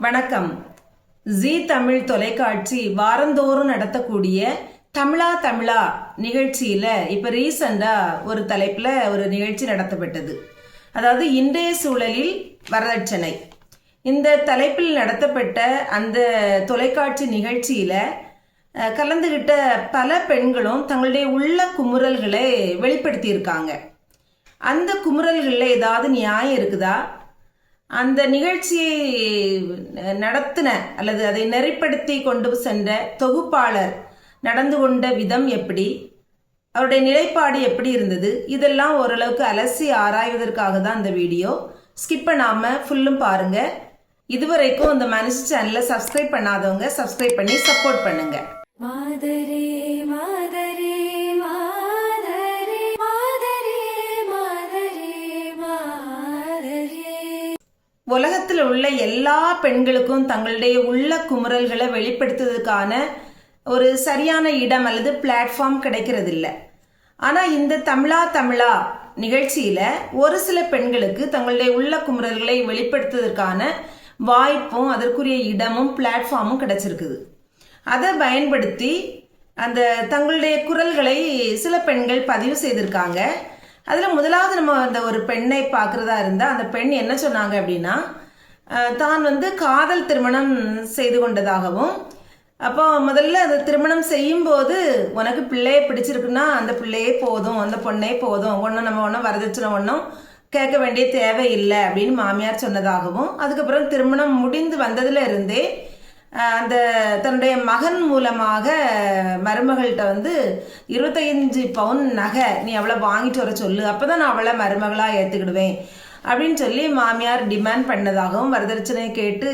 வணக்கம். ஜி தமிழ் தொலைக்காட்சி வாரந்தோறும் நடத்தக்கூடிய தமிழா தமிழா நிகழ்ச்சியில இப்ப ரீசண்டா ஒரு தலைப்புல ஒரு நிகழ்ச்சி நடத்தப்பட்டது. அதாவது இன்றைய சூழலில் வரதட்சணை. இந்த தலைப்பில் நடத்தப்பட்ட அந்த தொலைக்காட்சி நிகழ்ச்சியில கலந்துகிட்ட பல பெண்களும் தங்களுடைய உள்ள குமுறல்களை வெளிப்படுத்தியிருக்காங்க. அந்த குமுறல்களில் ஏதாவது நியாயம் இருக்குதா? அந்த நிகழ்ச்சியை நடத்தின அல்லது அதை நெறிப்படுத்தி கொண்டு சென்ற தொகுப்பாளர் நடந்து கொண்ட விதம் எப்படி? அவருடைய நிலைப்பாடு எப்படி இருந்தது? இதெல்லாம் ஓரளவுக்கு அலசி ஆராய்வதற்காக தான் இந்த வீடியோ. ஸ்கிப் பண்ணாம ஃபுல்லும் பாருங்க. இதுவரைக்கும் இந்த மனுஷ சேனலை சப்ஸ்கிரைப் பண்ணாதவங்க சப்ஸ்கிரைப் பண்ணி சப்போர்ட் பண்ணுங்க. மாதரே மாதரே. உலகத்தில் உள்ள எல்லா பெண்களுக்கும் தங்களுடைய உள்ள குமுறல்களை வெளிப்படுத்துவதற்கான ஒரு சரியான இடம் அல்லது பிளாட்ஃபார்ம் கிடைக்கிறது இல்லை ஆனால் இந்த தமிழா தமிழா நிகழ்ச்சியில் ஒரு சில பெண்களுக்கு தங்களுடைய உள்ள குமுறல்களை வெளிப்படுத்துவதற்கான வாய்ப்பும் அதற்குரிய இடமும் பிளாட்ஃபார்மும் கிடைச்சிருக்குது. அதை பயன்படுத்தி அந்த தங்களுடைய குரல்களை சில பெண்கள் பதிவு செய்திருக்காங்க. அதில் முதலாவது நம்ம அந்த ஒரு பெண்ணை பார்க்குறதா இருந்தால் அந்த பெண் என்ன சொன்னாங்க அப்படின்னா தான் வந்து காதல் திருமணம் செய்து கொண்டதாகவும் அப்போ முதல்ல அந்த திருமணம் செய்யும்போது உனக்கு பிள்ளையை பிடிச்சிருக்குன்னா அந்த பிள்ளையே போதும் அந்த பொண்ணே போதும் ஒன்றும் நம்ம ஒன்றும் வரதட்சணை ஒன்றும் கேட்க வேண்டிய தேவை இல்லை அப்படின்னு மாமியார் சொன்னதாகவும் அதுக்கப்புறம் திருமணம் முடிந்து வந்ததுல இருந்தே அந்த தன்னுடைய மகன் மூலமாக மருமகள்கிட்ட வந்து இருபத்தைஞ்சு பவுன் நகை நீ அவளை வாங்கிட்டு வர சொல்லு அப்பதான் நான் அவளை மருமகளாக ஏற்றுக்கிடுவேன் அப்படின்னு சொல்லி மாமியார் டிமாண்ட் பண்ணதாகவும் வரதட்சணை கேட்டு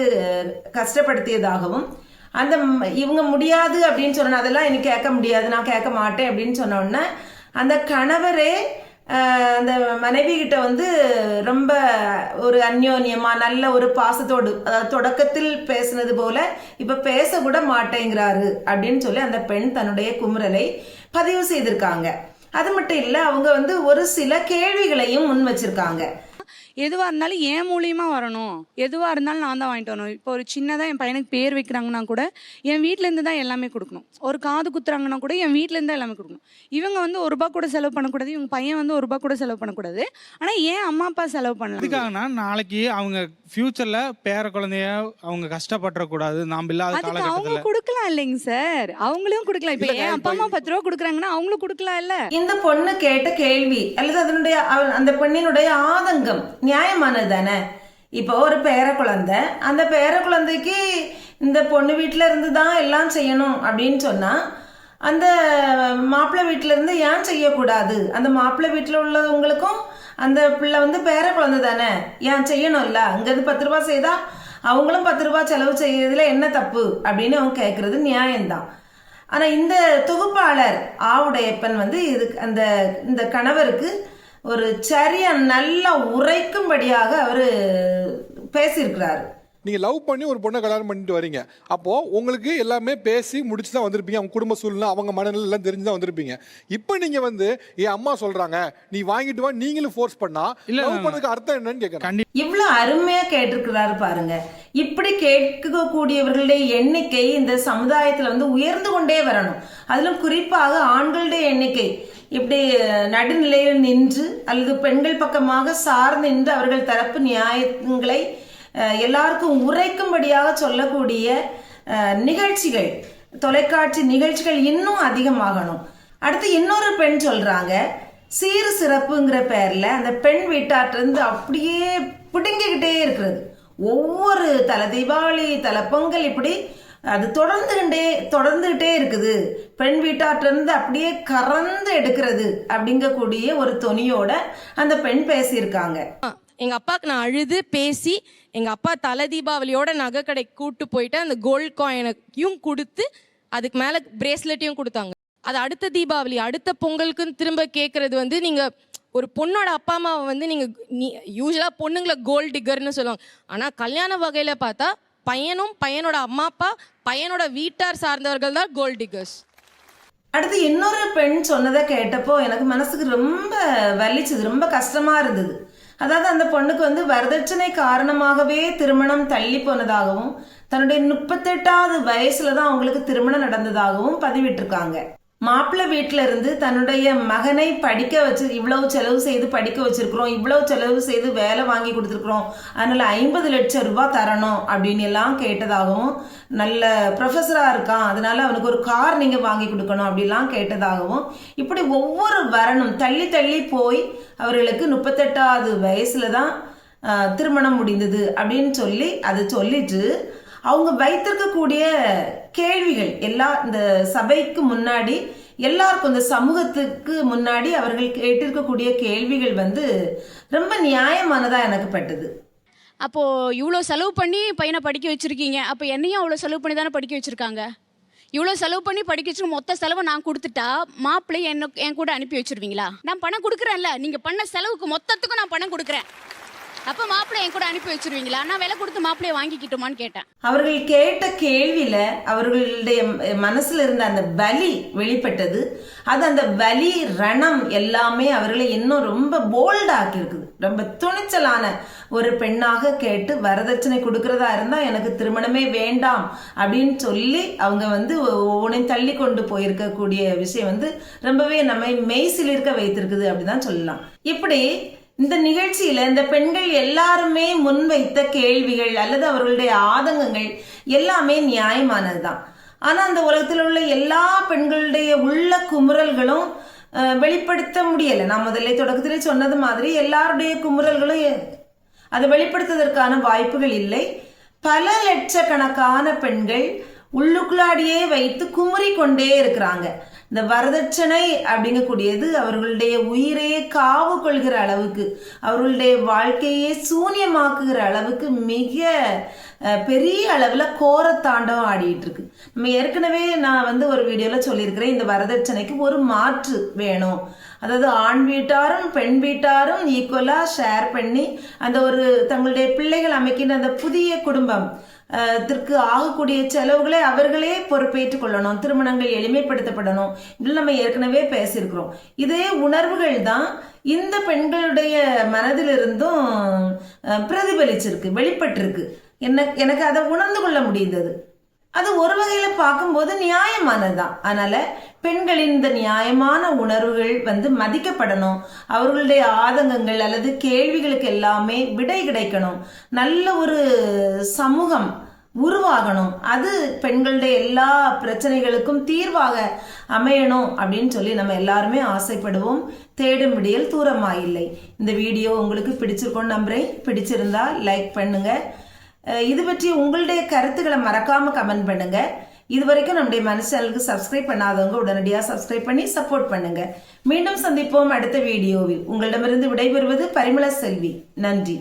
கஷ்டப்படுத்தியதாகவும் அந்த இவங்க முடியாது அப்படின்னு சொன்ன அதெல்லாம் எனக்கு கேட்க முடியாது நான் கேட்க மாட்டேன் அப்படின்னு சொன்ன அந்த கணவரே அந்த மனைவி கிட்ட வந்து ரொம்ப ஒரு அந்யோன்யமா நல்ல ஒரு பாசத்தோடு அதாவது தொடக்கத்தில் பேசினது போல இப்ப பேச கூட மாட்டேங்கிறாரு அப்படின்னு சொல்லி அந்த பெண் தன்னுடைய குமுறலை பதிவு செய்திருக்காங்க. அது மட்டும் இல்ல அவங்க வந்து ஒரு சில கேள்விகளையும் முன் வச்சிருக்காங்க. எதுவாக இருந்தாலும் என் மூலியமாக வரணும். எதுவாக இருந்தாலும் நான் தான் வாங்கிட்டு வரணும். இப்போ ஒரு சின்னதாக என் பையனுக்கு பேர் வைக்கிறாங்கன்னா கூட என் வீட்டிலேருந்து தான் எல்லாமே கொடுக்கணும். ஒரு காது குத்துறாங்கன்னா கூட என் வீட்டிலேருந்து தான் எல்லாமே கொடுக்கணும். இவங்க வந்து ஒரு ரூபா கூட செலவு பண்ணக்கூடாது. இவங்க பையன் வந்து ஒரு ரூபா கூட செலவு பண்ணக்கூடாது. ஆனால் ஏன் அம்மா அப்பா செலவு பண்ணலாம். எதுக்காகனா நாளைக்கு அவங்க ஃபியூச்சர்ல பேர குழந்தைய அவங்க கஷ்டப்பட்டுறக்கூடாது. நாம் இல்லாத அதுக்கு அவங்க கொடுக்கலாம் இல்லைங்க சார். அவங்களும் கொடுக்கலாம். இப்போ என் அப்பா அம்மா பத்து ரூபா கொடுக்குறாங்கன்னா அவங்களும் கொடுக்கலாம் இல்ல இந்த பொண்ணு கேட்ட கேள்வி அல்லது அதனுடைய அந்த பெண்ணினுடைய ஆதங்கம் நியாயமானது தானே இப்போ ஒரு பேர குழந்தை அந்த பேர குழந்தைக்கு இந்த பொண்ணு வீட்டில இருந்து தான் எல்லாம் செய்யணும் அப்படின்னு சொன்னா அந்த மாப்பிள்ளை வீட்டில இருந்து ஏன் செய்யக்கூடாது? அந்த மாப்பிள்ளை வீட்டில் உள்ளவங்களுக்கும் அந்த பிள்ளை வந்து பேர குழந்தை தானே? ஏன் செய்யணும்ல? அங்கேருந்து பத்து ரூபா செய்தா அவங்களும் பத்து ரூபா செலவு செய்யறதுல என்ன தப்பு? அப்படின்னு அவங்க கேட்கறது நியாயம்தான். ஆனால் இந்த தொகுப்பாளர் ஆவுடையப்பன் வந்து இதுக்கு அந்த இந்த கணவருக்கு ஒரு சரியா நல்லா உரைக்கும்படியாக அவரு பேசியிருக்கிறாரு. நீங்க லவ் பண்ணி ஒரு பொண்ணை கல்யாணம் பண்ணிட்டு வரீங்க. அப்போ உங்களுக்கு எல்லாமே பேசி முடிச்சு தான் வந்திருப்பீங்க. அவங்க குடும்ப சூழ்நிலை அவங்க மனநிலை எல்லாம் தெரிஞ்சு தான் வந்திருப்பீங்க. இப்போ நீங்க வந்து என் அம்மா சொல்றாங்க. நீ வாங்கிட்டு வா. நீங்களும் ஃபோர்ஸ் பண்ணா இல்ல, லவ் பண்ணதுக்கு அர்த்தம் என்னன்னு கேட்கறேன் கண்டி இவ்வளவு அருமையா கேட்டிருக்கிறாரு பாருங்க. இப்படி கேட்கக்கூடியவர்களுடைய எண்ணிக்கை இந்த சமுதாயத்துல வந்து உயர்ந்து கொண்டே வரணும். அதிலும் குறிப்பாக ஆண்களுடைய எண்ணிக்கை. இப்படி நடுநிலையில் நின்று அல்லது பெண்கள் பக்கமாக சார்ந்து நின்று அவர்கள் தரப்பு நியாயங்களை எல்லாருக்கும் உரைக்கும்படியாக சொல்லக்கூடிய நிகழ்ச்சிகள் தொலைக்காட்சி நிகழ்ச்சிகள் இன்னும் அதிகமாகணும். அடுத்து இன்னொரு பெண் சொல்றாங்க சீர் சிறப்புங்கிற பேர்ல அந்த பெண் வீட்டாட்டிருந்து அப்படியே பிடுங்கிக்கிட்டே இருக்கிறது. ஒவ்வொரு தலை தீபாவளி தலை பொங்கல் இப்படி அது தொடர்ந்துகிட்டே தொடர்ந்துகிட்டே இருக்குது. பெண் வீட்டாட்டிருந்து அப்படியே கறந்து எடுக்கிறது அப்படிங்கக்கூடிய ஒரு துணியோட அந்த பெண் பேசியிருக்காங்க. எங்க அப்பாவுக்கு நான் அழுது பேசி எங்க அப்பா தலை தீபாவளியோட நகை கடைக்கு கூட்டு போயிட்டு அந்த கோல்ட் காயினையும் கொடுத்து அதுக்கு மேல பிரேஸ்லெட்டையும் கொடுத்தாங்க. அது அடுத்த தீபாவளி அடுத்த பொங்கலுக்குன்னு திரும்ப கேட்கறது வந்து நீங்க ஒரு பொண்ணோட அப்பா அம்மாவை வந்து நீங்க யூஸ்வலா பொண்ணுங்களை கோல்ட் டிகர்னு சொல்லுவாங்க. ஆனா கல்யாண வகையில பார்த்தா பையனும் பையனோட அம்மா அப்பா பையனோட வீட்டார் சார்ந்தவர்கள் தான் கோல்ட் டிகர்ஸ் அடுத்து இன்னொரு பெண் சொன்னதை கேட்டப்போ எனக்கு மனசுக்கு ரொம்ப வலிச்சது ரொம்ப கஷ்டமா இருந்தது. அதாவது அந்த பொண்ணுக்கு வந்து வரதட்சணை காரணமாகவே திருமணம் தள்ளி போனதாகவும் தன்னுடைய முப்பத்தெட்டாவது வயசுல தான் அவங்களுக்கு திருமணம் நடந்ததாகவும் பதிவிட்டிருக்காங்க. மாப்பிள்ளை வீட்டில இருந்து தன்னுடைய மகனை படிக்க வச்சு இவ்வளவு செலவு செய்து படிக்க வச்சிருக்கிறோம் இவ்வளவு செலவு செய்து வேலை வாங்கி கொடுத்துருக்குறோம் அதனால ஐம்பது லட்சம் ரூபாய் தரணும் அப்படின்னு எல்லாம் கேட்டதாகவும் நல்ல ப்ரொஃபஸராக இருக்கான் அதனால அவனுக்கு ஒரு கார் நீங்க வாங்கி கொடுக்கணும் அப்படிலாம் கேட்டதாகவும் இப்படி ஒவ்வொரு வரணும் தள்ளி தள்ளி போய் அவர்களுக்கு முப்பத்தெட்டாவது வயசுல தான் திருமணம் முடிந்தது அப்படின்னு சொல்லி அதை சொல்லிட்டு அவங்க வைத்திருக்கக்கூடிய கேள்விகள் எல்லா இந்த சபைக்கு முன்னாடி எல்லாருக்கும் இந்த சமூகத்துக்கு முன்னாடி அவர்கள் கேட்டிருக்கக்கூடிய கேள்விகள் வந்து ரொம்ப நியாயமானதா எனக்கு பட்டது. அப்போ இவ்வளோ செலவு பண்ணி பையனை படிக்க வச்சிருக்கீங்க. அப்போ என்னையும் அவ்வளோ செலவு பண்ணி தானே படிக்க வச்சிருக்காங்க? இவ்வளோ செலவு பண்ணி படிக்க வச்சு மொத்த செலவை நான் கொடுத்துட்டா மாப்பிள்ளை என்ன என் கூட அனுப்பி வச்சிருவீங்களா? நான் பணம் கொடுக்குறேன்ல. நீங்கள் பண்ண செலவுக்கு மொத்தத்துக்கும் நான் பணம் கொடுக்குறேன். அப்ப மாப்பிள்ளை என் கூட அனுப்பி வச்சிருவீங்களா? நான் விலை கொடுத்து மாப்பிள்ளைய வாங்கிக்கிட்டோமான்னு கேட்டேன். அவர்கள் கேட்ட கேள்வியில அவர்களுடைய மனசுல இருந்த அந்த வலி வெளிப்பட்டது. அது அந்த வலி ரணம் எல்லாமே அவர்களை இன்னும் ரொம்ப போல்ட் ஆக்கியிருக்குது. ரொம்ப துணிச்சலான ஒரு பெண்ணாக கேட்டு வரதட்சணை கொடுக்கறதா இருந்தா எனக்கு திருமணமே வேண்டாம் அப்படின்னு சொல்லி அவங்க வந்து ஒவ்வொன்றையும் தள்ளி கொண்டு போயிருக்கக்கூடிய விஷயம் வந்து ரொம்பவே நம்மை மெய்சிலிருக்க வைத்திருக்குது அப்படிதான் சொல்லலாம். இப்படி இந்த நிகழ்ச்சியில இந்த பெண்கள் எல்லாருமே முன்வைத்த கேள்விகள் அல்லது அவர்களுடைய ஆதங்கங்கள் எல்லாமே நியாயமானதுதான். ஆனா அந்த உலகத்தில் உள்ள எல்லா பெண்களுடைய உள்ள குமுறல்களும் வெளிப்படுத்த முடியல. நான் முதல்ல தொடக்கத்திலே சொன்னது மாதிரி எல்லாருடைய குமுறல்களும் அதை வெளிப்படுத்துவதற்கான வாய்ப்புகள் இல்லை. பல லட்சக்கணக்கான பெண்கள் உள்ளுக்குள்ளாடியே வைத்து குமுறி கொண்டே இருக்கிறாங்க. இந்த வரதட்சணை அப்படிங்கக்கூடியது அவர்களுடைய உயிரையே காவு கொள்கிற அளவுக்கு அவர்களுடைய வாழ்க்கையே சூன்யமாக்குகிற அளவுக்கு மிக பெரிய அளவில் கோரத்தாண்டவம் ஆடிட்டு இருக்கு நம்ம ஏற்கனவே நான் வந்து ஒரு வீடியோவில் சொல்லியிருக்கிறேன் இந்த வரதட்சணைக்கு ஒரு மாற்று வேணும். அதாவது ஆண் வீட்டாரும் பெண் வீட்டாரும் ஈக்குவலாக ஷேர் பண்ணி அந்த ஒரு தங்களுடைய பிள்ளைகள் அமைக்கின்ற அந்த புதிய குடும்பம் இதற்கு திற்கு ஆகக்கூடிய செலவுகளை அவர்களே பொறுப்பேற்றுக் கொள்ளணும். திருமணங்கள் எளிமைப்படுத்தப்படணும். இப்படி நம்ம ஏற்கனவே பேசியிருக்கிறோம். இதே உணர்வுகள் தான் இந்த பெண்களுடைய மனதிலிருந்தும் பிரதிபலிச்சிருக்கு வெளிப்பட்டிருக்கு. என்ன எனக்கு அதை உணர்ந்து கொள்ள முடிந்தது. அது ஒரு வகையில் பார்க்கும்போது நியாயமானதுதான். அதனால பெண்களின் இந்த நியாயமான உணர்வுகள் வந்து மதிக்கப்படணும். அவர்களுடைய ஆதங்கங்கள் அல்லது கேள்விகளுக்கு எல்லாமே விடை கிடைக்கணும். நல்ல ஒரு சமூகம் உருவாகணும். அது பெண்களுடைய எல்லா பிரச்சனைகளுக்கும் தீர்வாக அமையணும் அப்படின்னு சொல்லி நம்ம எல்லாருமே ஆசைப்படுவோம். தேடும் விடியல் தூரமாயில்லை. இந்த வீடியோ உங்களுக்கு பிடிச்சிருக்கோன்னு நம்புறேன். பிடிச்சிருந்தா லைக் பண்ணுங்க. இது பற்றி உங்களுடைய கருத்துக்களை மறக்காம கமெண்ட் பண்ணுங்க. இது வரைக்கும் நம்முடைய மனசு சேனலுக்கு சப்ஸ்கிரைப் பண்ணாதவங்க உடனடியாக சப்ஸ்கிரைப் பண்ணி சப்போர்ட் பண்ணுங்க. மீண்டும் சந்திப்போம் அடுத்த வீடியோவில். உங்களிடமிருந்து விடைபெறுவது பரிமள செல்வி. நன்றி.